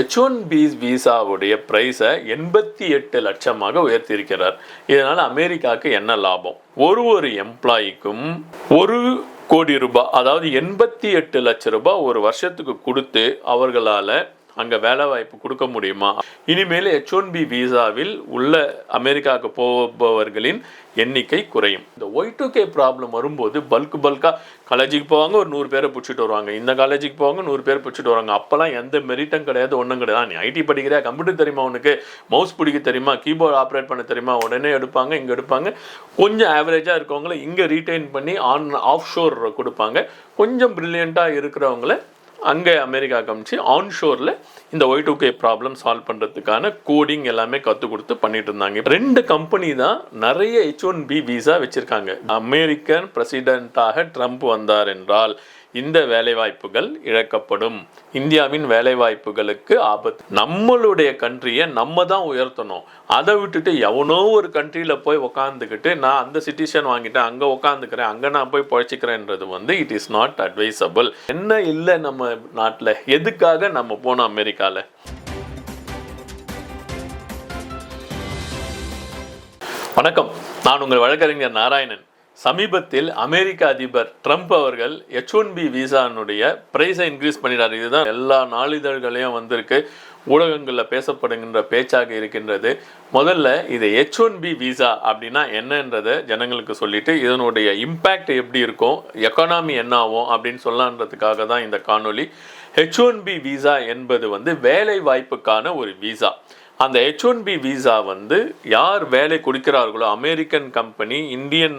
H one B விசாவுடைய ப்ரைஸை எண்பத்தி எட்டு லட்சமாக உயர்த்தியிருக்கிறார். இதனால் அமெரிக்காவுக்கு என்ன லாபம்? ஒரு ஒரு எம்ப்ளாய்க்கும் ஒரு கோடி ரூபாய் அதாவது எண்பத்தி எட்டு லட்ச ரூபாய் ஒரு வருஷத்துக்கு கொடுத்து அவர்களால் அங்கே வேலை வாய்ப்பு கொடுக்க முடியுமா? இனிமேல் எச் ஒன் பி விசாவில் உள்ள அமெரிக்காவுக்கு போபவர்களின் எண்ணிக்கை குறையும். இந்த ஒய் டூ கே ப்ராப்ளம் வரும்போது பல்க் பல்காக காலேஜுக்கு போவாங்க ஒரு நூறு பேரை பிடிச்சிட்டு வருவாங்க. இந்த காலேஜுக்கு போவாங்க நூறு பேர் பிடிச்சிட்டு வருவாங்க. அப்போல்லாம் எந்த மெரிட்டும் கிடையாது ஒன்றும் கிடையாது. நீ ஐடி படிக்கிறியா? கம்ப்யூட்டர் தெரியுமா உனக்கு? மவுஸ் பிடிக்க தெரியுமா? கீபோர்டு ஆப்ரேட் பண்ண தெரியுமா? உடனே எடுப்பாங்க இங்கே எடுப்பாங்க. கொஞ்சம் ஆவரேஜாக இருக்கவங்கள இங்கே ரீட்டைன் பண்ணி ஆன் ஆஃப் ஷோர் கொடுப்பாங்க. கொஞ்சம் ப்ரில்லியண்ட்டாக இருக்கிறவங்கள அங்கே அமெரிக்கா காமிச்சு ஆன்ஷோரில் இந்த Y two K problem solve பண்ணுறதுக்கான கோடிங் எல்லாமே கற்றுக் கொடுத்து பண்ணிட்டு இருந்தாங்க. ரெண்டு கம்பெனி தான் நிறைய ஹெச் ஒன் பி விசா வச்சுருக்காங்க. அமெரிக்கன் பிரசிடெண்ட்டாக ட்ரம்ப் வந்தார் என்றால் இந்த வேலைவாய்ப்புகள் இழக்கப்படும். இந்தியாவின் வேலைவாய்ப்புகளுக்கு ஆபத்து. நம்மளுடைய கண்ட்ரியை நம்ம தான் உயர்த்தணும். அதை விட்டுட்டு எவனோ ஒரு கண்ட்ரியில் போய் உக்காந்துக்கிட்டு நான் அந்த சிட்டிசன் வாங்கிட்டேன் அங்கே உக்காந்துக்கிறேன் அங்கே நான் போய் பழச்சிக்கிறேன்றது வந்து இட் இஸ் நாட் அட்வைசபிள் என்ன இல்லை நம்ம நாட்டில்? எதுக்காக நம்ம போனோம் அமெரிக்காவில் வணக்கம். நான் உங்கள் வழக்கறிஞர் நாராயணன். சமீபத்தில் அமெரிக்க அதிபர் ட்ரம்ப் அவர்கள் எச் ஒன் பி விசானுடைய ப்ரைஸை இன்க்ரீஸ் பண்ணிட்டார். இதுதான் எல்லா நாளிதழ்களையும் வந்திருக்கு. ஊடகங்களில் பேசப்படுகின்ற பேச்சாக இருக்கின்றது. முதல்ல இது எச் ஒன் பி விசா அப்படின்னா என்னன்றதை ஜனங்களுக்கு சொல்லிட்டு இதனுடைய இம்பேக்ட் எப்படி இருக்கும்? எக்கனாமி என்ன ஆகும் அப்படின்னு சொல்லான்றதுக்காக தான் இந்த காணொளி. ஹெச் ஒன் பி விசா என்பது வந்து வேலை வாய்ப்புக்கான ஒரு விசா அந்த ஹெச் ஒன் பி விசா வந்து யார் வேலை கொடுக்கிறார்களோ அமெரிக்கன் கம்பெனி இந்தியன்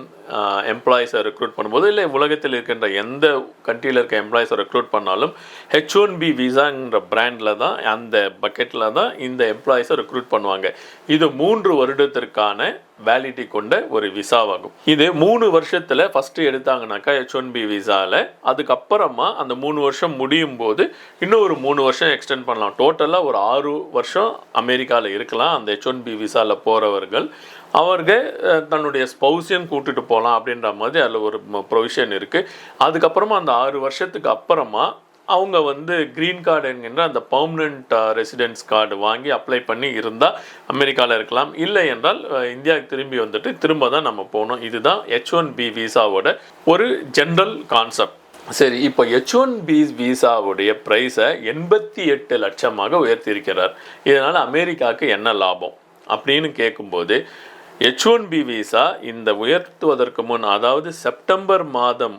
எம்ப்ளாயிஸை ரெக்ரூட் பண்ணும்போது இல்லை உலகத்தில் இருக்கின்ற எந்த கண்ட்ரியில் இருக்க எம்ப்ளாயிஸை ரெக்ரூட் பண்ணாலும் ஹெச் ஒன் பி விசாங்கிற பிராண்டில் தான் அந்த பக்கெட்டில் தான் இந்த எம்ப்ளாயிஸை ரெக்ரூட் பண்ணுவாங்க. இது மூன்று வருடத்திற்கான வேலிட்டி கொண்ட ஒரு விசாவாகும் இது மூணு வருஷத்தில் ஃபஸ்ட்டு எடுத்தாங்கனாக்கா ஹெச் ஒன் பி விசாவில் அதுக்கப்புறமா அந்த மூணு வருஷம் முடியும் போது இன்னும் ஒரு மூணு வருஷம் எக்ஸ்டெண்ட் பண்ணலாம். டோட்டலாக ஒரு ஆறு வருஷம் அமெரிக்காவில் இருக்கலாம் அந்த ஹெச் ஒன் பி விசாவில் போகிறவர்கள் அவர்கள் தன்னுடைய ஸ்பௌசியம் கூட்டிட்டு போகலாம் அப்படின்ற மாதிரி அதில் ஒரு ப்ரொவிஷன் இருக்குது அதுக்கப்புறமா அந்த ஆறு வருஷத்துக்கு அப்புறமா அவங்க வந்து க்ரீன் கார்டு என்கின்ற அந்த பர்மனண்ட் ரெசிடென்ஸ் கார்டு வாங்கி அப்ளை பண்ணி இருந்தால் அமெரிக்காவில் இருக்கலாம். இல்லை என்றால் இந்தியாவுக்கு திரும்பி வந்துட்டு திரும்ப தான் நம்ம போகணும். இதுதான் ஹெச் ஒன் பி விசாவோட ஒரு ஜென்ரல் கான்செப்ட் சரி இப்போ ஹெச் ஒன் பி விசாவுடைய ப்ரைஸை எண்பத்தி எட்டு லட்சமாக உயர்த்தியிருக்கிறார். இதனால் அமெரிக்காவுக்கு என்ன லாபம்? அப்படின்னு கேட்கும்போது ஹெச் ஒன் பி விசா இந்த உயர்த்துவதற்கு முன் அதாவது செப்டம்பர் மாதம்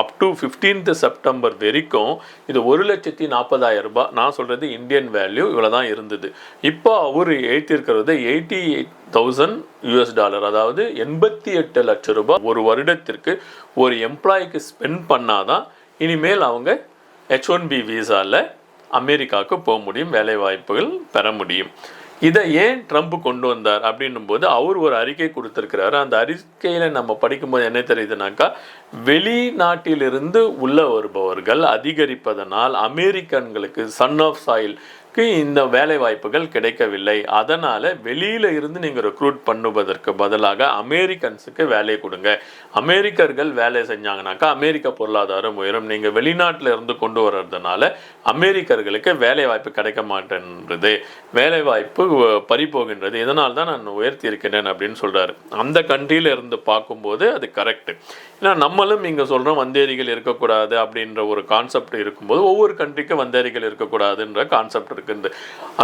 அப் டு 15th செப்டம்பர் வரைக்கும் இது ஒரு லட்சத்தி நாற்பதாயிரம் ரூபாய். நான் சொல்கிறது இந்தியன் வேல்யூ இவ்வளோ தான் இருந்தது. இப்போ அவர் எழுத்தியிருக்கிறது eighty eight thousand US dollar அதாவது எண்பத்தி எட்டு லட்சம் ரூபாய் ஒரு வருடத்திற்கு ஒரு எம்ப்ளாய்க்கு ஸ்பெண்ட் பண்ணாதான் இனிமேல் அவங்க ஹெச் ஒன் பி விசாவில் அமெரிக்காவுக்கு போக முடியும் வேலை வாய்ப்புகள் பெற முடியும். இதை ஏன் ட்ரம்ப் கொண்டு வந்தார் அப்படின்னும் போது அவர் ஒரு அறிக்கை கொடுத்துருக்கிறாரு. அந்த அறிக்கையில் நம்ம படிக்கும்போது என்ன தெரியுதுனாக்கா வெளிநாட்டிலிருந்து உள்ள வருபவர்கள் அதிகரிப்பதனால் அமெரிக்கன்களுக்கு சன் ஆஃப் சாயில்க்கு இந்த வேலை வாய்ப்புகள் கிடைக்கவில்லை. அதனால் வெளியில் இருந்து நீங்கள் ரெக்ரூட் பண்ணுவதற்கு பதிலாக அமெரிக்கன்ஸுக்கு வேலை கொடுங்க. அமெரிக்கர்கள் வேலை செஞ்சாங்கனாக்கா அமெரிக்க பொருளாதாரம் உயரும். நீங்கள் வெளிநாட்டில் இருந்து கொண்டு வர்றதுனால அமெரிக்கர்களுக்கு வேலை வாய்ப்பு கிடைக்க மாட்டேன்றது. வேலை வாய்ப்பு பறிப்போகின்றது இதனால் தான் நான் உயர்த்தி இருக்கிறேன் அப்படின்னு சொல்கிறார் அந்த கண்ட்ரியில இருந்து பார்க்கும்போது அது கரெக்ட் ஏன்னா நம்மளும் இங்கே சொல்கிறோம் வந்தேரிகள் இருக்கக்கூடாது அப்படின்ற ஒரு கான்செப்ட் இருக்கும்போது ஒவ்வொரு கண்ட்ரிக்கும் வந்தேரிகள் இருக்கக்கூடாதுன்ற கான்செப்ட் இருக்குது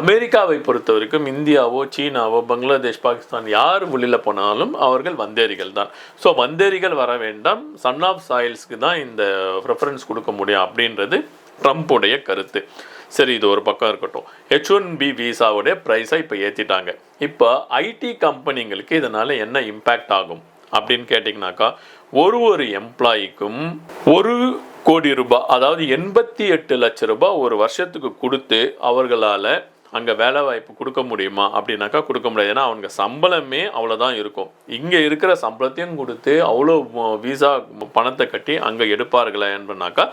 அமெரிக்காவை பொறுத்த வரைக்கும் இந்தியாவோ சீனாவோ பங்களாதேஷ் பாகிஸ்தான் யார் வெளியில் போனாலும் அவர்கள் வந்தேரிகள் தான். ஸோ வந்தேரிகள் வர வேண்டாம். சன் ஆஃப் சாயில்ஸ்க்கு தான் இந்த ப்ரிஃபரன்ஸ் கொடுக்க முடியும் அப்படின்றது ட்ரம்ப்புடைய கருத்து. சரி இது ஒரு பக்கம் இருக்கட்டும். ஹெச் ஒன் பி விசாவுடைய ப்ரைஸை இப்போ ஏற்றிட்டாங்க இப்போ ஐடி கம்பெனிங்களுக்கு இதனால் என்ன இம்பேக்ட் ஆகும் அப்படின்னு கேட்டிங்கனாக்கா ஒரு ஒரு எம்ப்ளாய்க்கும் ஒரு கோடி ரூபாய் அதாவது எண்பத்தி எட்டு லட்ச ரூபாய் ஒரு வருஷத்துக்கு கொடுத்து அவர்களால் அங்கே வேலை வாய்ப்பு கொடுக்க முடியுமா அப்படின்னாக்கா கொடுக்க முடியாது. ஏன்னா அவங்க சம்பளமே அவ்வளோதான் இருக்கும். இங்கே இருக்கிற சம்பளத்தையும் கொடுத்து அவ்வளோ விசா பணத்தை கட்டி அங்கே எடுப்பார்களா என்பனாக்கா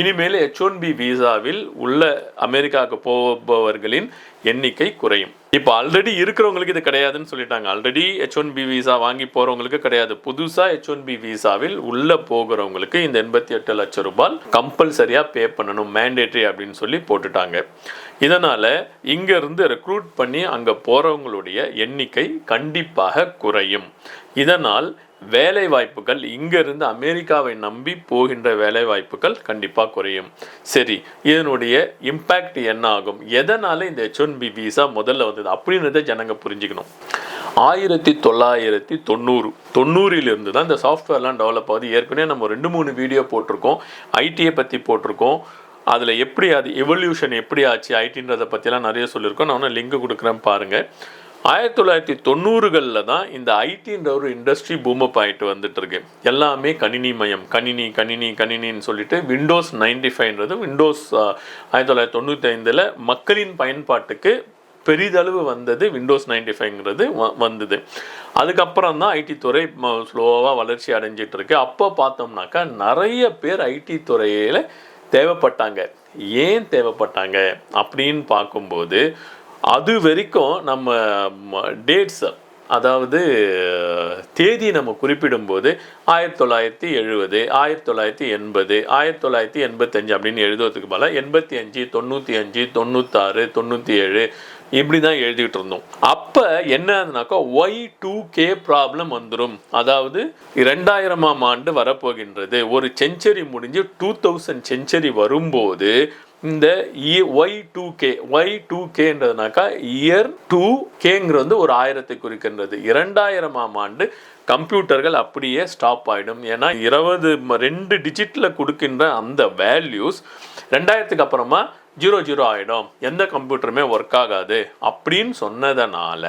இனிமேல் ஹெச் ஒன் பி விசாவில் உள்ள அமெரிக்காவுக்கு போபவர்களின் எண்ணிக்கை குறையும். இப்போ ஆல்ரெடி இருக்கிறவங்களுக்கு இது கிடையாதுன்னு சொல்லிட்டாங்க. Already H one B visa வாங்கி போகிறவங்களுக்கு கிடையாது. புதுசாக ஹெச் ஒன் பி விசாவில் உள்ளே போகிறவங்களுக்கு இந்த எண்பத்தி எட்டு லட்சம் ரூபாய் கம்பல்சரியாக பே பண்ணணும் மேண்டேட்ரி அப்படின்னு சொல்லி போட்டுட்டாங்க. இதனால் இங்கேருந்து ரெக்ரூட் பண்ணி அங்கே போகிறவங்களுடைய எண்ணிக்கை கண்டிப்பாக குறையும். இதனால் வேலை வாய்ப்புகள் இங்கிருந்து அமெரிக்காவை நம்பி போகின்ற வேலை வாய்ப்புகள் கண்டிப்பாக குறையும். சரி இதனுடைய இம்பேக்ட் என்ன ஆகும் எதனால இந்த ஹெச் ஒன் பி விசா முதல்ல வந்தது? அப்படின்றத ஜனங்க புரிஞ்சுக்கணும். ஆயிரத்தி தொள்ளாயிரத்தி தொண்ணூறு தொண்ணூறிலிருந்து தான் இந்த சாஃப்ட்வேர்லாம் டெவலப் ஆகுது. ஏற்கனவே நம்ம ரெண்டு மூணு வீடியோ போட்டிருக்கோம். ஐடியை பற்றி போட்டிருக்கோம். அதில் எப்படி அது எவல்யூஷன் எப்படி ஆச்சு? ஐடின்றதை பற்றிலாம் நிறைய சொல்லியிருக்கோம். நான் ஒன்று லிங்க் கொடுக்குறேன் பாருங்கள் ஆயிரத்தி தொள்ளாயிரத்தி தொண்ணூறுகளில் தான் இந்த ஐடின்ற ஒரு இண்டஸ்ட்ரி பூமப் ஆகிட்டு வந்துட்டு இருக்கு எல்லாமே கணினி மயம் கணினி கணினி கணினின்னு சொல்லிட்டு விண்டோஸ் நைன்டி ஃபைவ்ன்றது விண்டோஸ் ஆயிரத்தி தொள்ளாயிரத்தி தொண்ணூற்றி ஐந்தில் மக்களின் பயன்பாட்டுக்கு பெரிதளவு வந்தது விண்டோஸ் நைன்டி ஃபைவ்ங்கிறது வந்தது. அதுக்கப்புறம் தான் ஐடி துறை ஸ்லோவாக வளர்ச்சி அடைஞ்சிட்டு இருக்கு அப்போ பார்த்தோம்னாக்கா நிறைய பேர் ஐடி துறையில் தேவைப்பட்டாங்க. ஏன் தேவைப்பட்டாங்க? அப்படின்னு பார்க்கும்போது அது வரைக்கும் நம்ம டேட்ஸ் அதாவது தேதி நம்ம குறிப்பிடும்போது ஆயிரத்தி தொள்ளாயிரத்தி எழுபது ஆயிரத்தி தொள்ளாயிரத்தி எண்பது ஆயிரத்தி தொள்ளாயிரத்தி எண்பத்தஞ்சு அப்படின்னு எழுதுவதுக்கு பல எண்பத்தி அஞ்சு தொண்ணூற்றி அஞ்சு தொண்ணூத்தாறு தொண்ணூற்றி ஏழு இப்படி தான் எழுதிக்கிட்டு இருந்தோம். அப்போ என்னன்னாக்கா ஒய் டூ கே ப்ராப்ளம் வந்துடும் அதாவது ரெண்டாயிரமாம் ஆண்டு வரப்போகின்றது. ஒரு செஞ்சுரி முடிஞ்சு டூ தௌசண்ட் செஞ்சுரி வரும்போது இந்த Y two K Y two கேன்றதுனாக்கா year two கேங்கிறது வந்து ஒரு ஆயிரத்தை குறிக்கின்றது. இரண்டாயிரமாம் ஆண்டு கம்ப்யூட்டர்கள் அப்படியே ஸ்டாப் ஆகிடும் ஏன்னா இருபது ரெண்டு டிஜிட்டில் கொடுக்கின்ற அந்த வேல்யூஸ் ரெண்டாயிரத்துக்கு அப்புறமா ஜீரோ ஜீரோ ஆகிடும் எந்த கம்ப்யூட்டருமே ஒர்க் ஆகாது. அப்படின்னு சொன்னதனால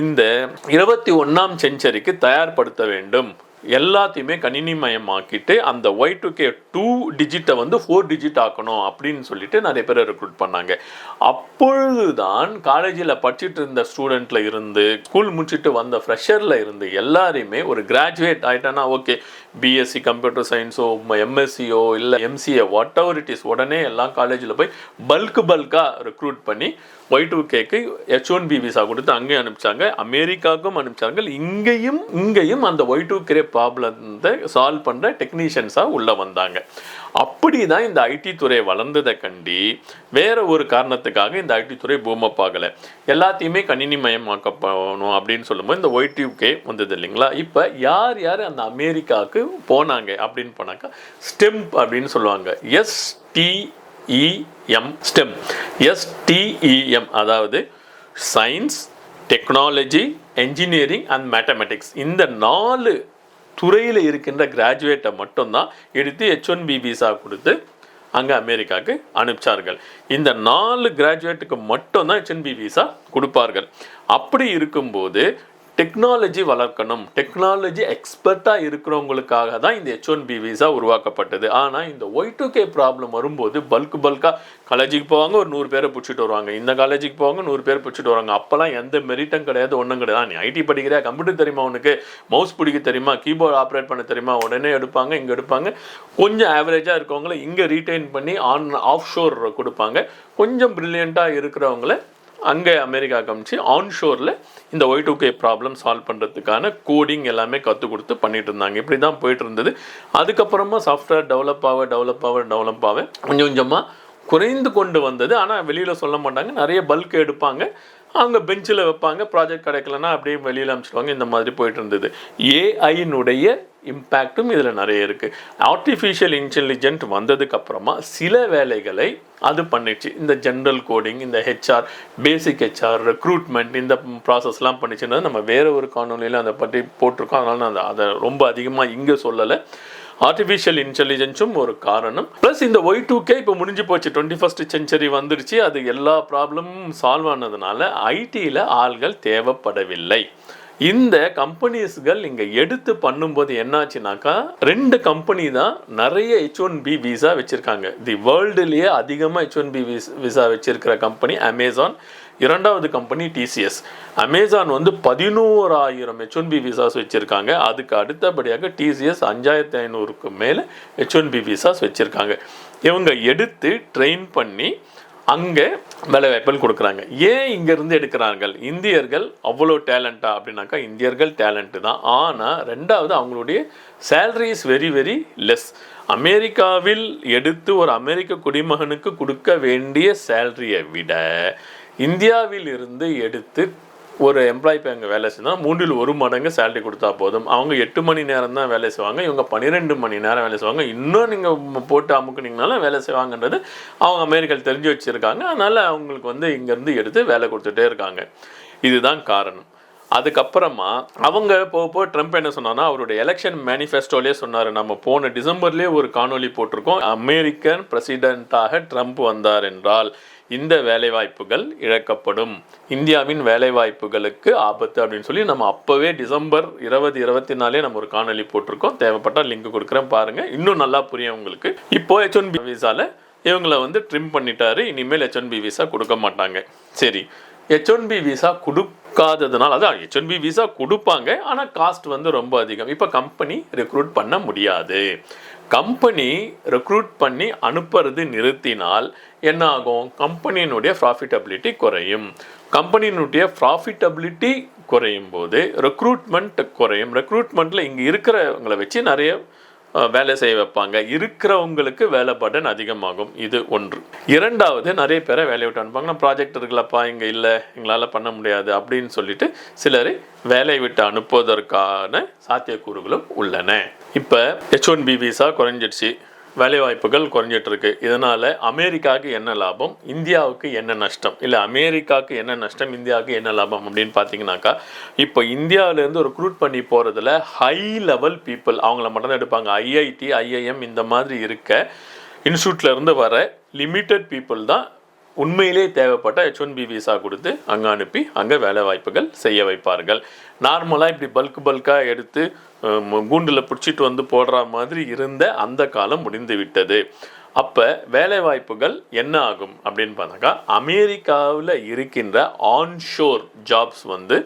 இந்த இருபத்தி ஒன்றாம் செஞ்சுரிக்கு தயார்படுத்த வேண்டும். எல்லாத்தையுமே கணினிமயமாக்கிட்டு அந்த ஒய் டு கே டூ டிஜிட்டை வந்து ஃபோர் டிஜிட் ஆக்கணும் அப்படின்னு சொல்லிட்டு நிறைய பேர் ரெக்ரூட் பண்ணாங்க. அப்பொழுதுதான் காலேஜில் படிச்சுட்டு இருந்த ஸ்டூடெண்ட்டில் இருந்து ஸ்கூல் முடிச்சுட்டு வந்த ஃப்ரெஷரில் இருந்து எல்லாரையுமே ஒரு கிராஜுவேட் ஆகிட்டேன்னா ஓகே பிஎஸ்சி கம்ப்யூட்டர் சயின்ஸோ எம்எஸ்சியோ இல்லை MCA whatever it is உடனே எல்லாம் காலேஜில் போய் பல்க் பல்காக ரெக்ரூட் பண்ணி ஒய் டூ கேக்கு ஹெச் ஒன் பி விசா கொடுத்து அங்கேயும் அனுப்பிச்சாங்க. அமெரிக்காவுக்கும் அனுப்பிச்சாங்க. இங்கேயும் இங்கேயும் அந்த ஒய் டூ கே ப்ராப்ளத்தை சால்வ் பண்ணுற டெக்னீஷியன்ஸாக உள்ளே வந்தாங்க. அப்படி தான் இந்த ஐடி துறை வளர்ந்ததை கண்டி வேற ஒரு காரணத்துக்காக இந்த ஐடி துறை பூமப் ஆகலை. எல்லாத்தையுமே கணினிமயமாக்க போகணும் அப்படின்னு சொல்லும்போது இந்த ஒய் கே வந்தது இல்லைங்களா? இப்போ யார் யார் அந்த அமெரிக்காவுக்கு போனாங்க அப்படின்னு போனாக்கா ஸ்டெம் அப்படின்னு சொல்லுவாங்க. S T E M STEM. S T E M அதாவது science technology engineering and mathematics இந்த நாலு துறையில் இருக்கின்ற கிராஜுவேட்டை மட்டும்தான் எடுத்து ஹெச் ஒன் பி விசா கொடுத்து அங்கே அமெரிக்காவுக்கு அனுப்பிச்சார்கள். இந்த நாலு கிராஜுவேட்டுக்கு மட்டும்தான் ஹெச் ஒன் பி விசா கொடுப்பார்கள். அப்படி இருக்கும்போது டெக்னாலஜி வளர்க்கணும். டெக்னாலஜி எக்ஸ்பர்ட்டாக இருக்கிறவங்களுக்காக தான் இந்த ஹெச் ஒன் பி விசா உருவாக்கப்பட்டது. ஆனால் இந்த ஒய் டூ கே ப்ராப்ளம் வரும்போது பல்க் பல்காக காலேஜுக்கு போவாங்க ஒரு நூறு பேரை பிடிச்சிட்டு வருவாங்க. இந்த காலேஜுக்கு போவாங்க நூறு பேர் பிடிச்சிட்டு வருவாங்க. அப்போல்லாம் எந்த மெரிட்டும் கிடையாது ஒன்றும் கிடையாது. நீ ஐடி படிக்கிறியா கம்ப்யூட்டர் தெரியுமா உனக்கு? மவுஸ் பிடிக்க தெரியுமா? கீபோர்டு ஆப்ரேட் பண்ண தெரியுமா? உடனே எடுப்பாங்க இங்கே எடுப்பாங்க. கொஞ்சம் ஆவரேஜாக இருக்கவங்கள இங்கே ரீட்டைன் பண்ணி ஆன் ஆஃப் ஷோர் கொடுப்பாங்க. கொஞ்சம் ப்ரில்லியண்ட்டாக இருக்கிறவங்கள அங்கே அமெரிக்கா காமிச்சு ஆன்ஷோரில் இந்த Y two K problem solve பண்ணுறதுக்கான கோடிங் எல்லாமே கற்றுக் கொடுத்து பண்ணிட்டு இருந்தாங்க. இப்படி தான் போயிட்டு இருந்தது. அதுக்கப்புறமா சாஃப்ட்வேர் டெவலப் ஆக டெவலப் ஆக டெவலப் ஆக கொஞ்சம் கொஞ்சமாக குறைந்து கொண்டு வந்தது. ஆனால் வெளியில் சொல்ல மாட்டாங்க. நிறைய பல்க் எடுப்பாங்க. அவங்க பெஞ்சில் வைப்பாங்க ப்ராஜெக்ட் கிடைக்கலன்னா அப்படியே வெளியில் அனுப்பிச்சிடுவாங்க. இந்த மாதிரி போயிட்டு இருந்தது ஏஐனுடைய இம்பேக்டும் இதில் நிறைய இருக்குது ஆர்டிஃபிஷியல் இன்டெலிஜென்ட் வந்ததுக்கப்புறமா சில வேலைகளை அது பண்ணிடுச்சு இந்த ஜென்ரல் கோடிங் இந்த ஹெச்ஆர் பேசிக் ஹெச்ஆர் ரெக்ரூட்மெண்ட் இந்த ப்ராசஸ்லாம் பண்ணிச்சுன்னா நம்ம வேறு ஒரு காணொலியில் அதை பற்றி போட்டிருக்கோம். அதனால் நான் அதை ரொம்ப அதிகமாக இங்கே சொல்லலை. ஆர்டிஃபிஷியல் இன்டெலிஜென்ஸும் ஒரு காரணம். ப்ளஸ் இந்த ஒய் டூ கே இப்போ முடிஞ்சு போச்சு. டுவெண்ட்டி ஃபஸ்ட் செஞ்சுரி வந்துருச்சு. அது எல்லா ப்ராப்ளமும் சால்வ் ஆனதுனால ஐடியில் ஆள்கள் தேவைப்படவில்லை. இந்த கம்பெனிஸ்கள் இங்கே எடுத்து பண்ணும்போது என்னாச்சுனாக்கா ரெண்டு கம்பெனி தான் நிறைய ஹெச் ஒன் பி விசா வச்சுருக்காங்க. தி வேர்ல்டுலேயே அதிகமாக ஹெச் ஒன் பி விசா வச்சுருக்கிற கம்பெனி அமேசான் இரண்டாவது கம்பெனி டிசிஎஸ் அமேசான் வந்து பதினோராயிரம் ஹெச் ஒன் பி விசாஸ் வச்சுருக்காங்க. அதுக்கு அடுத்தபடியாக டிசிஎஸ் அஞ்சாயிரத்தி ஐநூறுக்கு மேலே ஹெச் ஒன் பி விசாஸ் வச்சுருக்காங்க. இவங்க எடுத்து ட்ரெயின் பண்ணி அங்கே வேலை வாய்ப்புகள் கொடுக்குறாங்க. ஏன் இங்கேருந்து எடுக்கிறார்கள்? இந்தியர்கள் அவ்வளோ டேலண்ட்டா அப்படின்னாக்கா இந்தியர்கள் டேலண்ட்டு தான். ஆனால் ரெண்டாவது அவங்களுடைய salary is very very less அமெரிக்காவில் எடுத்து ஒரு அமெரிக்க குடிமகனுக்கு கொடுக்க வேண்டிய சேலரியை விட இந்தியாவில் இருந்து எடுத்து ஒரு எம்ப்ளாய் இப்போ அங்கே வேலை செய்தால் மூன்றில் ஒரு மடங்கு சேலரி கொடுத்தா போதும். அவங்க எட்டு மணி நேரம் தான் வேலை செய்வாங்க இவங்க பன்னிரெண்டு மணி நேரம் வேலை செய்வாங்க. இன்னும் நீங்கள் போட்டு அமுக்குனீங்கனாலும் வேலை செய்வாங்கன்றது அவங்க அமெரிக்காவில் தெரிஞ்சு வச்சுருக்காங்க. அதனால் அவங்களுக்கு வந்து இங்கேருந்து எடுத்து வேலை கொடுத்துட்டே இருக்காங்க. இதுதான் காரணம். அதுக்கப்புறமா அவங்க போக போக ட்ரம்ப் என்ன சொன்னார்னா அவருடைய எலெக்ஷன் மேனிஃபெஸ்டோலேயே சொன்னார். நம்ம போன டிசம்பர்லேயே ஒரு காணொளி போட்டிருக்கோம். அமெரிக்கன் பிரசிடெண்ட்டாக ட்ரம்ப் வந்தார் என்றால் இந்த வேலைவாய்ப்புகள் இழக்கப்படும். இந்தியாவின் வேலைவாய்ப்புகளுக்கு ஆபத்து அப்படின்னு சொல்லி நம்ம அப்போவே டிசம்பர் இருபது இருபத்தி நாலே நம்ம ஒரு காணொளி போட்டிருக்கோம். தேவைப்பட்டால் லிங்க் கொடுக்குறேன் பாருங்கள் இன்னும் நல்லா புரியும் உங்களுக்கு. இப்போ ஹெச் ஒன் பி வந்து ட்ரிம் பண்ணிட்டாரு. இனிமேல் ஹெச் ஒன் பி விசா கொடுக்க மாட்டாங்க. சரி. ஹெச் ஒன் பி விசா கொடுக்காததுனால அதான் ஹெச் ஒன் பி விசா கொடுப்பாங்க ஆனால் காஸ்ட் வந்து ரொம்ப அதிகம். இப்போ கம்பெனி ரெக்ரூட் பண்ண முடியாது. கம்பெனி ரெக்ரூட் பண்ணி அனுப்புறது நிறுத்தினால் என்ன ஆகும் கம்பெனியினுடைய ப்ராஃபிட்டபிலிட்டி குறையும். கம்பெனியினுடைய ப்ராஃபிட்டபிலிட்டி குறையும் போது ரெக்ரூட்மெண்ட் குறையும். ரெக்ரூட்மெண்ட்டில் இங்கே இருக்கிறவங்களை வச்சு நிறைய வேலை செய்ய வைப்பாங்க. இருக்கிறவங்களுக்கு வேலை பட்டன் அதிகமாகும். இது ஒன்று. இரண்டாவது நிறைய பேரை வேலையை விட்டு அனுப்பாங்க நான் ப்ராஜெக்ட் இருக்குல்லப்பா இங்கே இல்லை எங்களால் பண்ண முடியாது அப்படின்னு சொல்லிட்டு சிலரை வேலையை விட்டு அனுப்புவதற்கான சாத்தியக்கூறுகளும் உள்ளன. இப்போ ஹெச் ஒன் பி விசா குறைஞ்சிடுச்சு. வேலைவாய்ப்புகள் குறைஞ்சிட்டு இருக்கு இதனால் அமெரிக்காவுக்கு என்ன லாபம்? இந்தியாவுக்கு என்ன நஷ்டம்? இல்லை அமெரிக்காவுக்கு என்ன நஷ்டம்? இந்தியாவுக்கு என்ன லாபம் அப்படின்னு பார்த்தீங்கன்னாக்கா இப்போ இந்தியாவிலேருந்து ஒரு க்ரூட் பண்ணி போகிறதுல ஹை லெவல் பீப்புள் அவங்கள மட்டும் தான் எடுப்பாங்க ஐஐடி ஐஐஎம் இந்த மாதிரி இருக்க இன்ஸ்டியூட்டில் இருந்து வர லிமிட்டட் பீப்புள் தான் உண்மையிலே தேவைப்பட்ட ஹெச் ஒன் பி விசா கொடுத்து அங்கே அனுப்பி அங்கே வேலை வாய்ப்புகள் செய்ய வைப்பார்கள். நார்மலாக இப்படி பல்க் பல்காக எடுத்து கூண்டில் பிடிச்சிட்டு வந்து போடுற மாதிரி இருந்த அந்த காலம் முடிந்து விட்டது. அப்போ வேலை வாய்ப்புகள் என்ன ஆகும் அப்படின்னு பார்த்தாக்கா அமெரிக்காவில் இருக்கின்ற ஆன்ஷோர் ஜாப்ஸ் வந்து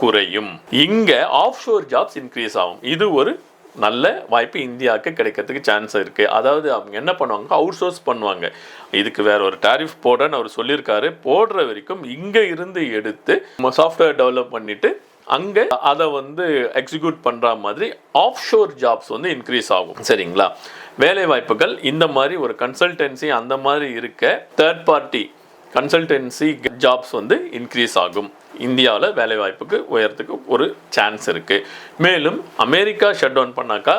குறையும். இங்கே ஆஃப்ஷோர் ஜாப்ஸ் இன்க்ரீஸ் ஆகும். இது ஒரு நல்ல வாய்ப்பு இந்தியாவுக்கு கிடைக்கிறதுக்கு சான்ஸ் இருக்குது அதாவது அவங்க என்ன பண்ணுவாங்க? அவுட் சோர்ஸ் பண்ணுவாங்க. இதுக்கு வேற ஒரு டாரிஃப் போடன்னு அவர் சொல்லியிருக்காரு. போடுற வரைக்கும் இங்கே இருந்து எடுத்து சாஃப்ட்வேர் டெவலப் பண்ணிவிட்டு அங்கே அதை வந்து எக்ஸிக்யூட் பண்ணுற மாதிரி ஆஃப் ஷோர் ஜாப்ஸ் வந்து இன்க்ரீஸ் ஆகும். சரிங்களா? வேலை வாய்ப்புகள் இந்த மாதிரி ஒரு கன்சல்டன்சி அந்த மாதிரி இருக்க தேர்ட் பார்ட்டி கன்சல்டன்சி ஜாப்ஸ் வந்து இன்க்ரீஸ் ஆகும். இந்தியாவில் வேலைவாய்ப்புக்கு உயரத்துக்கு ஒரு சான்ஸ் இருக்குது மேலும் அமெரிக்கா ஷட் டவுன் பண்ணாக்கா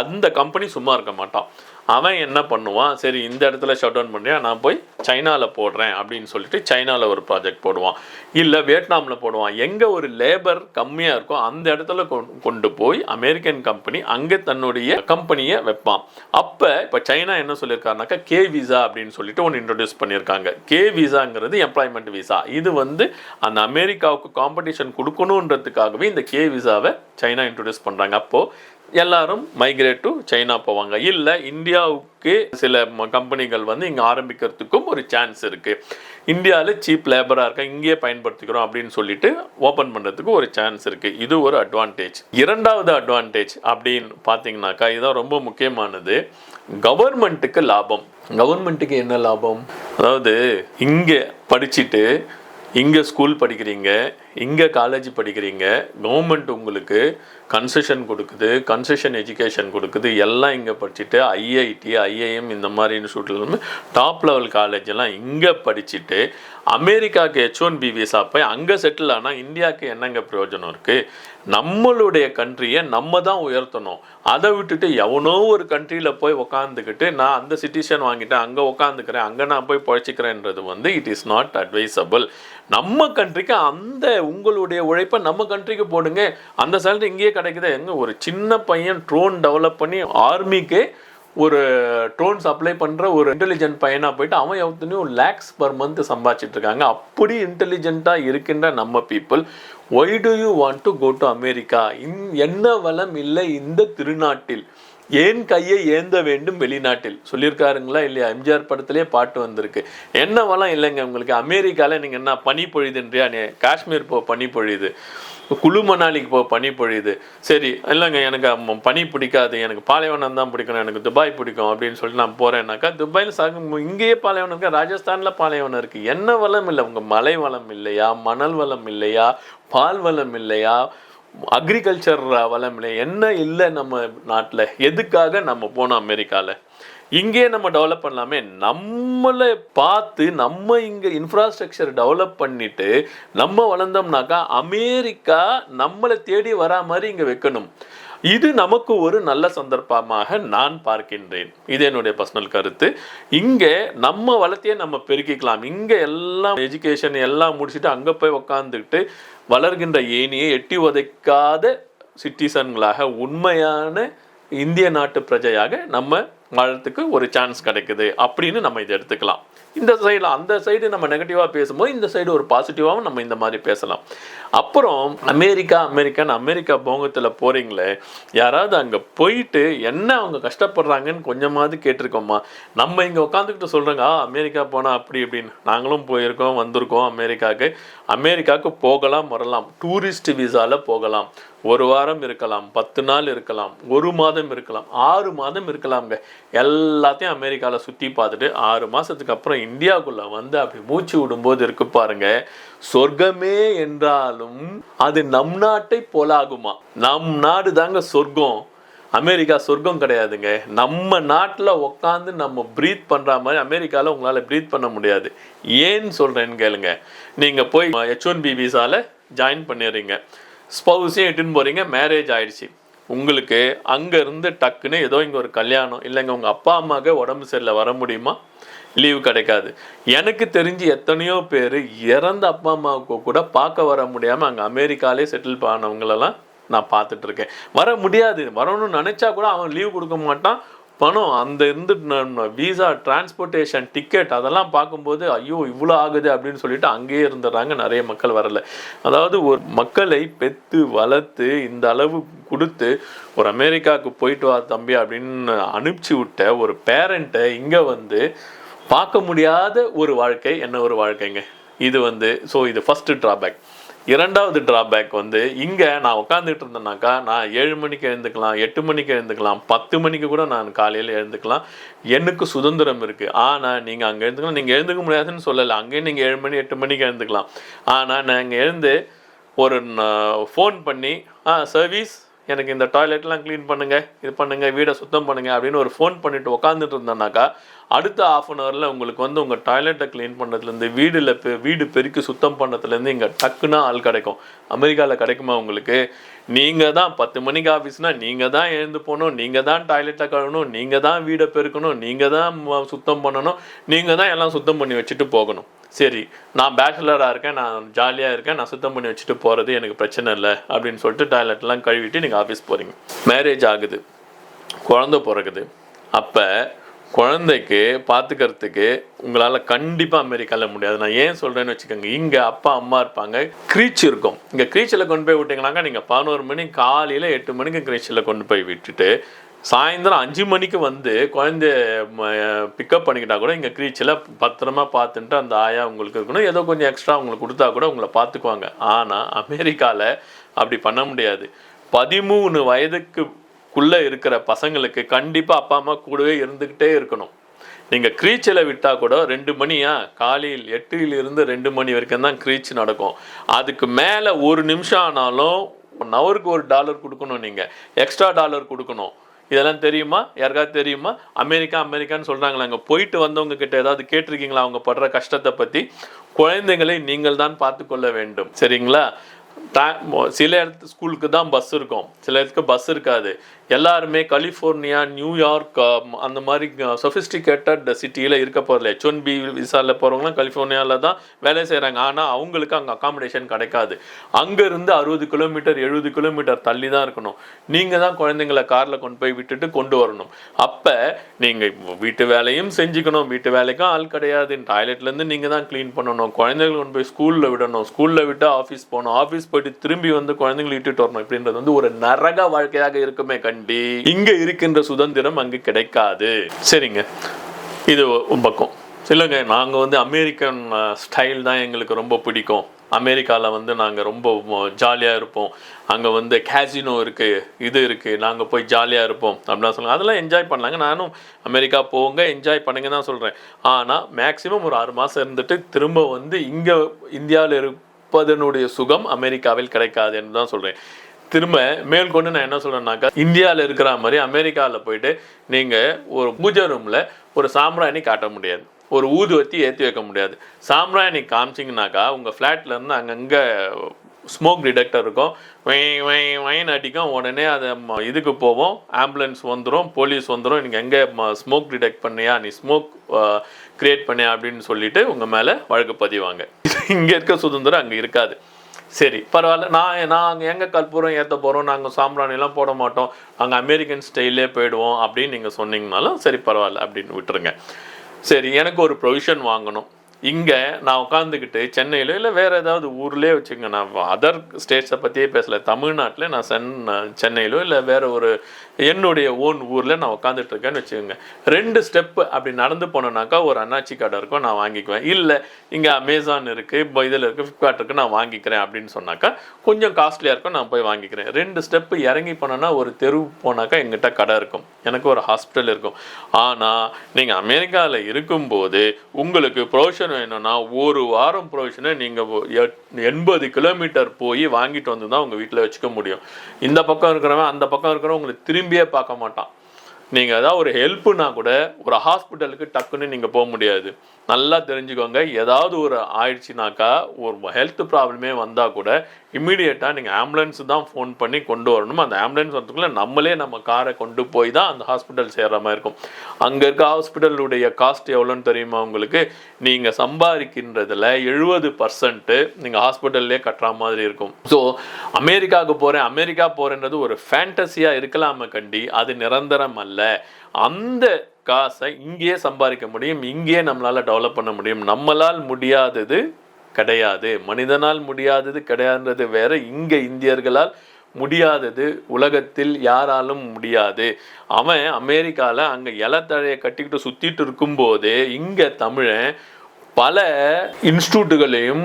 அந்த கம்பெனி சும்மா இருக்க மாட்டான். அவன் என்ன பண்ணுவான்? சரி இந்த இடத்துல ஷட் டவுன் பண்ணியா? நான் போய் சைனாவில் போடுறேன் அப்படின்னு சொல்லிட்டு சைனாவில் ஒரு ப்ராஜெக்ட் போடுவான். இல்லை வியட்நாமில் போடுவான். எங்கே ஒரு லேபர் கம்மியாக இருக்கோ அந்த இடத்துல கொண்டு போய் அமெரிக்கன் கம்பெனி அங்கே தன்னுடைய கம்பெனியை வைப்பான். அப்போ இப்போ சைனா என்ன சொல்லியிருக்காருனாக்கா கே விசா அப்படின்னு சொல்லிட்டு ஒன்று இன்ட்ரடியூஸ் பண்ணியிருக்காங்க கே விசாங்கிறது எம்ப்ளாய்மெண்ட் விசா இது வந்து அந்த அமெரிக்காவுக்கு காம்படிஷன் கொடுக்கணுன்றதுக்காகவே இந்த கே விசாவை சைனா இன்ட்ரடியூஸ் பண்ணுறாங்க அப்போது எல்லாரும் மைக்ரேட் டு சைனா போவாங்க. இல்லை இந்தியாவுக்கு சில கம்பெனிகள் வந்து இங்கே ஆரம்பிக்கிறதுக்கும் ஒரு சான்ஸ் இருக்குது இந்தியாவில் சீப் லேபராக இருக்க இங்கேயே பயன்படுத்திக்கிறோம் அப்படின்னு சொல்லிட்டு ஓப்பன் பண்ணுறதுக்கு ஒரு சான்ஸ் இருக்குது இது ஒரு அட்வான்டேஜ் இரண்டாவது அட்வான்டேஜ் அப்படின்னு பார்த்தீங்கன்னாக்கா இதுதான் ரொம்ப முக்கியமானது. கவர்மெண்ட்டுக்கு லாபம். கவர்மெண்ட்டுக்கு என்ன லாபம்? அதாவது இங்கே படிச்சுட்டு இங்கே ஸ்கூல் படிக்கிறீங்க இங்கே காலேஜ் படிக்கிறீங்க? கவர்மெண்ட் உங்களுக்கு கன்செஷன் கொடுக்குது கன்செஷன் எஜுகேஷன் கொடுக்குது எல்லாம் இங்கே படிச்சுட்டு ஐஐடி ஐஐஎம் இந்த மாதிரி இன்ஸ்டியூட்ல டாப் லெவல் காலேஜ் எல்லாம் இங்கே படிச்சுட்டு அமெரிக்காவுக்கு ஹெச் ஒன் பி விசா போய் அங்கே செட்டில் ஆனால் இந்தியாவுக்கு என்னங்க பிரயோஜனம் இருக்குது நம்மளுடைய கண்ட்ரியை நம்ம தான் உயர்த்தணும். அதை விட்டுட்டு எவனோ ஒரு கண்ட்ரியில் போய் உக்காந்துக்கிட்டு நான் அந்த சிட்டிசன் வாங்கிட்டேன் அங்கே உக்காந்துக்கிறேன் அங்கே நான் போய் பழச்சிக்கிறேன்றது வந்து இட் இஸ் நாட் அட்வைசபிள் நம்ம கண்ட்ரிக்கு அந்த உங்களுடைய உழைப்பை நம்ம கண்ட்ரிக்கு போடுங்க. அந்த சேலரி இங்கேயே கிடைக்குது? எங்க? ஒரு சின்ன பையன் ட்ரோன் டெவலப் பண்ணி ஆர்மிக்கே ஒரு ட்ரோன்ஸ் அப்ளை பண்ணுற ஒரு இன்டெலிஜென்ட் பையனாக போயிட்டு அவன் எத்தனையோ லேக்ஸ் பர் மந்த் சம்பாதிச்சிட்டு இருக்காங்க. அப்படி இன்டெலிஜென்ட்டாக இருக்கின்ற நம்ம people why do you want to go to America இன் என்ன வளம் இல்லை இந்த திருநாட்டில்? ஏன் கையை ஏந்த வேண்டும் வெளிநாட்டில்? சொல்லியிருக்காருங்களா இல்லையா? எம்ஜிஆர் படத்திலே பாட்டு வந்திருக்கு. என்ன வளம் இல்லைங்க உங்களுக்கு? அமெரிக்காவில் நீங்கள் என்ன பனி பொழியுதுன்றியா நீ காஷ்மீர் போ பனி பொழியுது. குழு மணாலிக்கு போ பனி பொழியுது. சரி இல்லைங்க எனக்கு பனி பிடிக்காது. எனக்கு பாலைவனம் தான் பிடிக்கணும். எனக்கு துபாய் பிடிக்கும் அப்படின்னு சொல்லிட்டு நான் போகிறேன்னாக்கா துபாயில் சாக இங்கேயே பாலைவனம் இருக்கு? ராஜஸ்தானில் பாலைவனம் இருக்குது என்ன வளம் இல்லை? உங்கள் மலை வளம் இல்லையா? மணல் வளம் இல்லையா? பால் வளம் இல்லையா? அக்ரிகல்ச்சர் வளம் என்ன இல்லை நம்ம நாட்டில்? எதுக்காக நம்ம போனோம் அமெரிக்காவில் இங்கே நம்ம டெவலப் பண்ணலாமே. நம்மளை பார்த்து நம்ம இங்கே இன்ஃப்ராஸ்ட்ரக்சர் டெவலப் பண்ணிட்டு நம்ம வளர்ந்தோம்னாக்கா அமெரிக்கா நம்மளை தேடி வரா மாதிரி இங்கே வைக்கணும். இது நமக்கு ஒரு நல்ல சந்தர்ப்பமாக நான் பார்க்கின்றேன். இது என்னுடைய பர்சனல் கருத்து. இங்கே நம்ம வளத்தையே நம்ம பெருக்கிக்கலாம். இங்கே எல்லாம் எஜுகேஷன் எல்லாம் முடிச்சுட்டு அங்கே போய் உக்காந்துக்கிட்டு வளர்கின்ற ஏனியை எட்டி உதைக்காத சிட்டிசன்களாக உண்மையான இந்திய நாட்டு பிரஜையாக நம்ம வாழறதுக்கு ஒரு சான்ஸ் கிடைக்குது அப்படின்னு நம்ம இதை எடுத்துக்கலாம். இந்த சைடில் அந்த சைடு நம்ம நெகட்டிவாக பேசும்போது இந்த சைடு ஒரு பாசிட்டிவாகவும் நம்ம இந்த மாதிரி பேசலாம். அப்புறம் அமெரிக்கா அமெரிக்கான்னு அமெரிக்கா போங்கத்தில் போகிறீங்களே யாராவது அங்கே போயிட்டு என்ன அவங்க கஷ்டப்படுறாங்கன்னு கொஞ்சமாவது கேட்டிருக்கோமா நம்ம இங்கே உட்காந்துக்கிட்டு சொல்கிறாங்க ஆ அமெரிக்கா போனால் அப்படி இப்படின்னு. நாங்களும் போயிருக்கோம் வந்திருக்கோம் அமெரிக்காவுக்கு. அமெரிக்காவுக்கு போகலாம் வரலாம். டூரிஸ்ட் விசாவில் போகலாம். ஒரு வாரம் இருக்கலாம் பத்து நாள் இருக்கலாம் ஒரு மாதம் இருக்கலாம் ஆறு மாதம் இருக்கலாம்ங்க. எல்லாத்தையும் அமெரிக்காவில் சுற்றி பார்த்துட்டு ஆறு மாதத்துக்கு அப்புறம் இந்தியாவுக்குள்ளே வந்து அப்படி மூச்சு விடும்போது இருக்கு பாருங்க. சொர்க்கமே என்றாலும் அது நம் நாட்டை போலாகுமா? நம் நாடு தாங்க சொர்க்கம். அமெரிக்கா சொர்க்கம் கிடையாதுங்க. நம்ம நாட்டில் உட்காந்து நம்ம ப்ரீத் பண்ணுற மாதிரி அமெரிக்காவில் உங்களால் ப்ரீத் பண்ண முடியாது. ஏன்னு சொல்கிறேன்னு கேளுங்க. நீங்கள் போய் ஹெச் ஒன் பி விசாவில் ஜாயின் பண்ணிடுறீங்க. ஸ்பௌஸையும் இட்டுன்னு போகிறீங்க மேரேஜ் ஆயிடுச்சு. உங்களுக்கு அங்கேருந்து டக்குன்னு ஏதோ இங்கே ஒரு கல்யாணம் இல்லைங்க உங்கள் அப்பா அம்மாவுக்கு உடம்பு சரியில்லை வர முடியுமா? லீவு கிடைக்காது. எனக்கு தெரிஞ்சு எத்தனையோ பேர் இறந்த அப்பா அம்மாவுக்கு கூட பார்க்க வர முடியாமல் அங்கே அமெரிக்காலே செட்டில் ஆனவங்களெல்லாம் நான் பார்த்துட்டு இருக்கேன் வர முடியாது. வரணும்னு நினச்சா கூட அவன் லீவ் கொடுக்க மாட்டான். பணம் அந்த இருந்து விசா டிரான்ஸ்போர்ட்டேஷன் டிக்கெட் அதெல்லாம் பார்க்கும்போது ஐயோ இவ்வளோ ஆகுது அப்படின்னு சொல்லிட்டு அங்கேயே இருந்துடுறாங்க. நிறைய மக்கள் வரல. அதாவது ஒரு மக்களை பெற்று வளர்த்து இந்த அளவு கொடுத்து ஒரு அமெரிக்காவுக்கு போயிட்டு வா தம்பி அப்படின்னு அனுப்பிச்சி விட்ட ஒரு பேரண்ட்டை இங்கே வந்து பார்க்க முடியாத ஒரு வாழ்க்கை என்ன ஒரு வாழ்க்கைங்க? இது வந்து ஸோ இது ஃபஸ்ட்டு ட்ராபேக் இரண்டாவது ட்ராபேக் வந்து இங்கே நான் உட்காந்துட்டு இருந்தேனாக்கா நான் ஏழு மணிக்கு எழுந்துக்கலாம் எட்டு மணிக்கு எழுந்துக்கலாம் பத்து மணிக்கு கூட நான் காலையில் எழுந்துக்கலாம். எனக்கு சுதந்திரம் இருக்குது ஆனால் நீங்கள் அங்கே எழுந்துக்கலாம். நீங்கள் எழுந்துக்க முடியாதுன்னு சொல்லலை. அங்கேயும் நீங்கள் ஏழு மணி எட்டு மணிக்கு எழுந்துக்கலாம். ஆனால் நாங்கள் எழுந்து ஒரு ஃபோன் பண்ணி ஆ சர்வீஸ் எனக்கு இந்த டாய்லெட்லாம் க்ளீன் பண்ணுங்கள் இது பண்ணுங்கள் வீடை சுத்தம் பண்ணுங்கள் அப்படின்னு ஒரு ஃபோன் பண்ணிவிட்டு உட்காந்துட்டு இருந்தோன்னாக்கா அடுத்த ஆஃப் அன் ஹவரில் உங்களுக்கு வந்து உங்கள் டாய்லெட்டை க்ளீன் பண்ணதுலேருந்து வீடில் வீடு பெருக்கி சுத்தம் பண்ணதுலேருந்து இங்கே டக்குன்னா ஆள் கிடைக்கும். அமெரிக்காவில் கிடைக்குமா உங்களுக்கு? நீங்கள் தான் பத்து மணிக்கு ஆஃபீஸ்னால் நீங்கள் தான் எழுந்து போகணும் நீங்கள் தான் டாய்லெட்டை கழுவணும் நீங்கள் தான் வீடை பெருக்கணும் நீங்கள் தான் சுத்தம் பண்ணணும் நீங்கள் தான் எல்லாம் சுத்தம் பண்ணி வச்சுட்டு போகணும். சரி நான் பேச்சுலராக இருக்கேன் நான் ஜாலியாக இருக்கேன் நான் சுத்தம் பண்ணி வச்சுட்டு போகிறது எனக்கு பிரச்சனை இல்லை அப்படின்னு சொல்லிட்டு டாய்லெட்லாம் கழுவிட்டு நீங்கள் ஆஃபீஸ் போகிறீங்க மேரேஜ் ஆகுது குழந்த பிறகுது அப்போ குழந்தைக்கு பார்த்துக்கிறதுக்கு உங்களால் கண்டிப்பாக அமெரிக்காவில் முடியாது. நான் ஏன் சொல்கிறேன்னு வச்சுக்கோங்க இங்கே அப்பா அம்மா இருப்பாங்க க்ரீச் இருக்கும். இங்கே க்ரீச்சில் கொண்டு போய் விட்டிங்கனாக்கா நீங்கள் பதினோரு மணி காலையில் எட்டு மணிக்கு க்ரீச்சில் கொண்டு போய் விட்டுட்டு சாயந்தரம் அஞ்சு மணிக்கு வந்து குழந்தைய பிக்கப் பண்ணிக்கிட்டா கூட இங்கே க்ரீச்சில் பத்திரமா பார்த்துட்டு அந்த ஆயா உங்களுக்கு இருக்கணும். ஏதோ கொஞ்சம் எக்ஸ்ட்ரா உங்களுக்கு கொடுத்தா கூட உங்களை பார்த்துக்குவாங்க. ஆனால் அமெரிக்காவில் அப்படி பண்ண முடியாது. பதிமூணு வயதுக்குள்ளே இருக்கிற பசங்களுக்கு கண்டிப்பாக அப்பா அம்மா கூடவே இருந்துக்கிட்டே இருக்கணும். நீங்கள் க்ரீச்சில் விட்டால் கூட ரெண்டு மணியா? காலையில் எட்டுலேருந்து ரெண்டு மணி வரைக்கும் தான் க்ரீச் நடக்கும். அதுக்கு மேலே ஒரு நிமிஷம் ஆனாலும் ஒன் ஹவருக்கு ஒரு டாலர் கொடுக்கணும் நீங்கள் எக்ஸ்ட்ரா டாலர் கொடுக்கணும். இதெல்லாம் தெரியுமா? யாருக்காவது தெரியுமா? அமெரிக்கா அமெரிக்கான்னு சொல்கிறாங்களா அங்கே. போயிட்டு வந்தவங்க கிட்ட ஏதாவது கேட்டிருக்கீங்களா? அவங்க படுற கஷ்டத்தை பற்றி குழந்தைங்களை நீங்கள் தான் பார்த்து கொள்ள வேண்டும். சரிங்களா? சில இடத்து ஸ்கூலுக்கு தான் பஸ் இருக்கும். சில இடத்துக்கு பஸ் இருக்காது. எல்லாருமே கலிஃபோர்னியா நியூயார்க் அந்த மாதிரி சொஃபிஸ்டிகேட்டட் சிட்டியில் இருக்க போகிறல ஹெச் ஒன் பி விசாவில் போகிறவங்களாம் கலிஃபோர்னியாவில் தான் வேலை செய்கிறாங்க ஆனால் அவங்களுக்கு அங்கே அகாமடேஷன் கிடைக்காது. அங்கேருந்து அறுபது கிலோமீட்டர் எழுபது கிலோமீட்டர் தள்ளி தான் இருக்கணும். நீங்கள் தான் குழந்தைங்களை காரில் கொண்டு போய் விட்டுட்டு கொண்டு வரணும். அப்போ நீங்கள் வீட்டு வேலையும் செஞ்சுக்கணும். வீட்டு வேலைக்கும் ஆள் கிடையாது. டாய்லெட்லேருந்து நீங்கள் தான் க்ளீன் பண்ணணும். குழந்தைங்களை கொண்டு போய் ஸ்கூலில் விடணும். ஸ்கூலில் விட்டு ஆஃபீஸ் போகணும். ஆஃபீஸ் போயிட்டு போயிட்டு திரும்பி வந்து குழந்தைங்களை இட்டுட்டு வரணும். இப்படின்றது வந்து ஒரு நரக வாழ்க்கையாக இருக்குமே கண்டி இங்க இருக்கின்ற சுதந்திரம் அங்கு கிடைக்காது. சரிங்க. இது பக்கம். இல்லைங்க நாங்கள் வந்து அமெரிக்கன் ஸ்டைல் தான் எங்களுக்கு ரொம்ப பிடிக்கும். அமெரிக்காவில் வந்து நாங்கள் ரொம்ப ஜாலியாக இருப்போம். அங்கே வந்து கேசினோ இருக்குது இது இருக்குது நாங்கள் போய் ஜாலியாக இருப்போம். அப்படிலாம் சொல்லுவாங்க அதெல்லாம் என்ஜாய் பண்ணலாங்க. நானும் அமெரிக்கா போங்க என்ஜாய் பண்ணுங்க தான் சொல்கிறேன் ஆனால் மேக்ஸிமம் ஒரு ஆறு மாதம் இருந்துட்டு திரும்ப வந்து இங்கே இந்தியாவில் இருப்பதனுடைய சுகம் அமெரிக்காவில் கிடைக்காது என்று தான் சொல்கிறேன் திரும்ப மேற்கொண்டு நான் என்ன சொல்கிறேன்னாக்கா இந்தியாவில் இருக்கிற மாதிரி அமெரிக்காவில் போயிட்டு நீங்கள் ஒரு பூஜை ரூமில் ஒரு சாம்பிராணி காட்ட முடியாது. ஒரு ஊதுவத்தி ஏற்றி வைக்க முடியாது. சாம்பிராணி காமிச்சிங்கனாக்கா உங்கள் ஃப்ளாட்லேருந்து அங்கங்கே ஸ்மோக் டிடெக்டர் இருக்கும். வை வை வைன் அடிக்கும். உடனே அதை ம- இதுக்கு போவோம். ஆம்புலன்ஸ் வந்துடும் போலீஸ் வந்துடும் நீங்கள் எங்கே ஸ்மோக் டிடெக்ட் பண்ணியா நீ ஸ்மோக் கிரியேட் பண்ணியா அப்படின்னு சொல்லிட்டு உங்கள் மேலே வழக்கு பதிவாங்க. இங்கே இருக்க சுதந்திரம் அங்கே இருக்காது. சரி பரவாயில்ல. நான் நான் அங்கே எங்கே கற்பூரம் ஏற்ற போகிறோம் நாங்கள் சாம்பிராணிலாம் போட மாட்டோம். அங்கே அமெரிக்கன் ஸ்டைல்லே போயிடுவோம் அப்படின்னு நீங்கள் சொன்னீங்கனாலும் சரி பரவாயில்ல அப்படின்னு விட்டுருங்க. சரி எனக்கு ஒரு ப்ரொவிஷன் வாங்கணும். இங்கே நான் உட்காந்துக்கிட்டு சென்னையில இல்லை வேறு ஏதாவது ஊர்லேயே வச்சுங்க நான் அதர் ஸ்டேட்ஸை பற்றியே பேசல. தமிழ்நாட்டில் நான் சென் சென்னையிலோ இல்லை வேறு ஒரு என்னுடைய ஓன் ஊரில் நான் உட்காந்துட்டு இருக்கேன்னு வச்சுக்கோங்க. ரெண்டு ஸ்டெப்பு அப்படி நடந்து போனேனாக்கா ஒரு அண்ணாச்சி கடை இருக்கும் நான் வாங்கிக்குவேன். இல்லை இங்கே அமேசான் இருக்குது இப்போ இதில் இருக்குது ஃப்ளிப்கார்ட் இருக்குது நான் வாங்கிக்கிறேன் அப்படின்னு சொன்னாக்கா கொஞ்சம் காஸ்ட்லியாக இருக்கும் நான் போய் வாங்கிக்கிறேன். ரெண்டு ஸ்டெப்பு இறங்கி போனேன்னா ஒரு தெரு போனாக்கா எங்கிட்ட கடை இருக்கும். எனக்கு ஒரு ஹாஸ்பிட்டல் இருக்கும். ஆனால் நீங்கள் அமெரிக்காவில் இருக்கும்போது உங்களுக்கு ப்ரொவிஷன் வேணும்னா ஒரு வாரம் ப்ரொவிஷனை நீங்கள் எண்பது கிலோமீட்டர் போய் வாங்கிட்டு வந்து தான் உங்கள் வீட்டில் வச்சுக்க முடியும். இந்த பக்கம் இருக்கிறவன் அந்த பக்கம் இருக்கிறவன் உங்களை திரும்பியே பார்க்க மாட்டான். நீங்கள் ஏதாவது ஒரு ஹெல்ப்புனா கூட ஒரு ஹாஸ்பிட்டலுக்கு டக்குன்னு நீங்கள் போக முடியாது. நல்லா தெரிஞ்சுக்கோங்க. ஏதாவது ஒரு ஆயிடுச்சுனாக்கா ஒரு ஹெல்த் ப்ராப்ளமே வந்தால் கூட இம்மிடியேட்டாக நீங்கள் ஆம்புலன்ஸ் தான் ஃபோன் பண்ணி கொண்டு வரணும். அந்த ஆம்புலன்ஸ் வரதுக்குள்ளே நம்மளே நம்ம காரை கொண்டு போய் தான் அந்த ஹாஸ்பிட்டல் சேர்கிற மாதிரி இருக்கும். அங்கே இருக்க ஹாஸ்பிட்டலுடைய காஸ்ட் எவ்வளோன்னு தெரியுமா உங்களுக்கு? நீங்கள் சம்பாதிக்கின்றதுல எழுபது பர்சன்ட்டு நீங்கள் ஹாஸ்பிட்டல்லே கட்டுற மாதிரி இருக்கும். ஸோ அமெரிக்காவுக்கு போகிறேன் அமெரிக்கா போகிறேன்றது ஒரு ஃபேண்டஸியாக இருக்கலாம கண்டி அது நிரந்தரம் அல்ல. அந்த காசை இங்கேயே சம்பாதிக்க முடியும் இங்கேயே நம்மளால் டெவலப் பண்ண முடியும். நம்மளால் முடியாதது கிடையாது. மனிதனால் முடியாதது கிடையாதுன்றது வேற. இங்கே இந்தியர்களால் முடியாதது உலகத்தில் யாராலும் முடியாது. அவன் அமெரிக்காவில் அங்கே இலத்தழையை கட்டிக்கிட்டு சுற்றிட்டு இருக்கும்போது இங்கே தமிழன் பல இன்ஸ்டியூட்டுகளையும்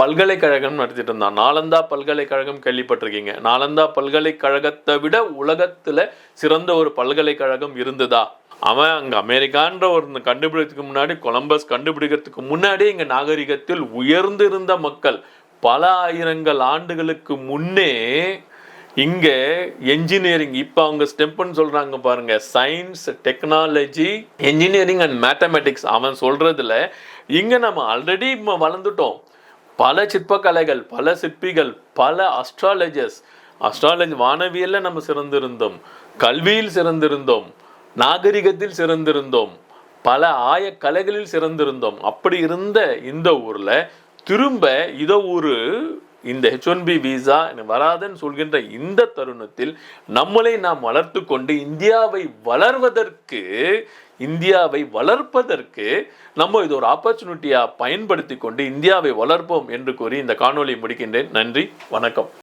பல்கலைக்கழகம் நடத்திட்டு இருந்தான். நாலந்தா பல்கலைக்கழகம் கேள்விப்பட்டிருக்கீங்க. நாலந்தா பல்கலைக்கழகத்தை விட உலகத்தில் சிறந்த ஒரு பல்கலைக்கழகம் இருந்ததா? அவன் அங்கே அமெரிக்கான்ற ஒரு கண்டுபிடிக்கிறதுக்கு முன்னாடி கொலம்பஸ் கண்டுபிடிக்கிறதுக்கு முன்னாடி எங்கள் நாகரிகத்தில் உயர்ந்திருந்த மக்கள் பல ஆயிரங்கள் ஆண்டுகளுக்கு முன்னே இங்கே என்ஜினியரிங் இப்போ அவங்க ஸ்டெப்புன்னு சொல்கிறாங்க பாருங்க science technology engineering and mathematics அவன் சொல்கிறதுல இங்கே நம்ம ஆல்ரெடி வளர்ந்துட்டோம். பல சிற்பக்கலைகள் பல சிற்பிகள் பல அஸ்ட்ராலஜர்ஸ் அஸ்ட்ராலஜி வானவியலில் நம்ம சிறந்திருந்தோம். கல்வியில் சிறந்திருந்தோம். நாகரிகத்தில் சிறந்திருந்தோம். பல ஆய கலைகளில் சிறந்திருந்தோம். அப்படி இருந்த இந்த ஊரில் திரும்ப இதோ ஒரு இந்த ஹெச் ஒன் பி விசா வராதுன்னு சொல்கின்ற இந்த தருணத்தில் நம்மளை நாம் வளர்த்து கொண்டு இந்தியாவை வளர்வதற்கு இந்தியாவை வளர்ப்பதற்கு நம்ம இது ஒரு ஆப்பர்ச்சுனிட்டியாக பயன்படுத்தி கொண்டு இந்தியாவை வளர்ப்போம் என்று கூறி இந்த காணொலியை முடிக்கின்றேன். நன்றி வணக்கம்.